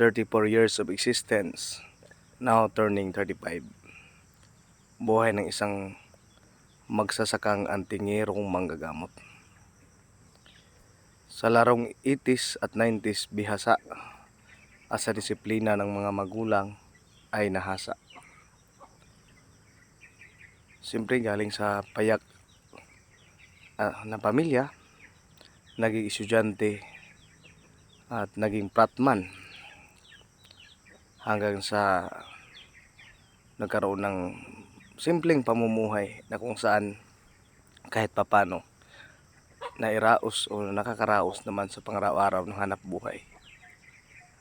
34 years of existence, now turning 35. Buhay ng isang magsasakang antingerong manggagamot. Sa larong 80s at 90s bihasa at sa disiplina ng mga magulang ay nahasa. Siyempre galing sa payak ah, na pamilya, naging estudyante at naging pratman hanggang sa nagkaroon ng simpleng pamumuhay na kung saan kahit papano nairaos o nakakaraos naman sa pangaraw-araw ng hanap buhay.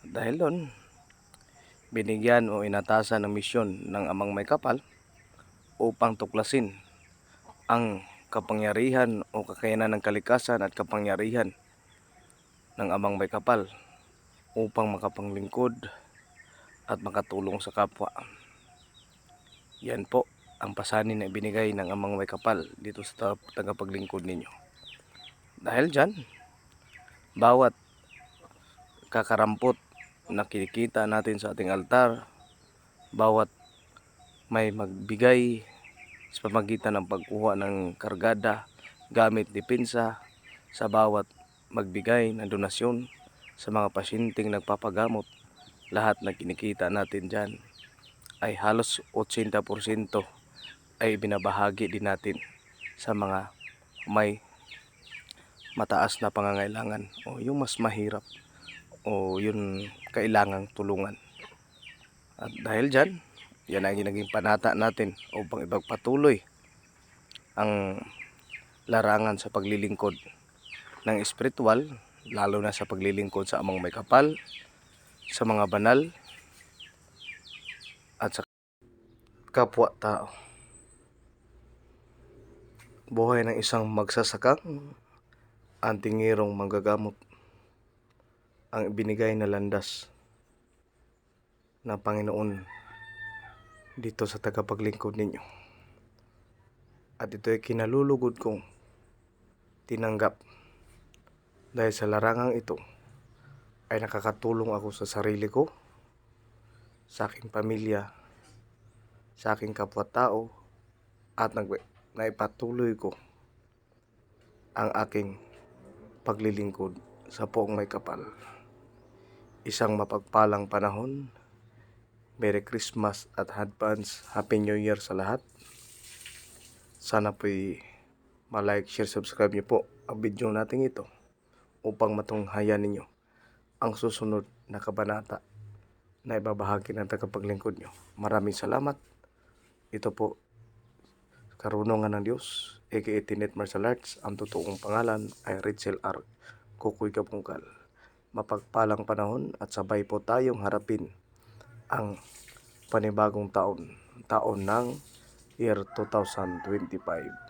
Dahil doon, binigyan o inatasan ng misyon ng amang may kapal upang tuklasin ang kapangyarihan o kakayanan ng kalikasan at kapangyarihan ng amang may kapal upang makapanglingkod at makatulong sa kapwa. Yan po ang pasanin na ibinigay ng amang may kapal dito sa ta- tagapaglingkod ninyo. Dahil dyan, bawat kakarampot na kinikita natin sa ating altar, bawat may magbigay sa pamagitan ng pagkuha ng kargada gamit depensa sa bawat magbigay ng donasyon sa mga pasyenteng nagpapagamot lahat na kinikita natin dyan ay halos 80% ay binabahagi din natin sa mga may mataas na pangangailangan o yung mas mahirap o yung kailangang tulungan. At dahil dyan, yan ang naging panata natin upang ipagpatuloy ang larangan sa paglilingkod ng espiritual, lalo na sa paglilingkod sa amang may kapal, sa mga banal, at sa kapwa tao. Buhay ng isang magsasakang antingirong manggagamot ang ibinigay na landas ng Panginoon dito sa tagapaglingkod ninyo. At ito ay kinalulugod kong tinanggap dahil sa larangang ito ay nakakatulong ako sa sarili ko, sa aking pamilya, sa aking kapwa-tao at nag naipatuloy ko ang aking paglilingkod sa poong may kapal. Isang mapagpalang panahon. Merry Christmas at advance Happy New Year sa lahat. Sana po'y ma-like, share, subscribe niyo po ang video natin ito upang matunghayan ninyo ang susunod na kabanata na ibabahagi ng tagapaglingkod nyo. Maraming salamat. Ito po, karunungan ng Diyos, aka Tinet Martial Arts. Ang totoong pangalan ay Richel R. Kukoy Kapungkal. Mapagpalang panahon at sabay po tayong harapin ang panibagong taon, taon ng year 2025.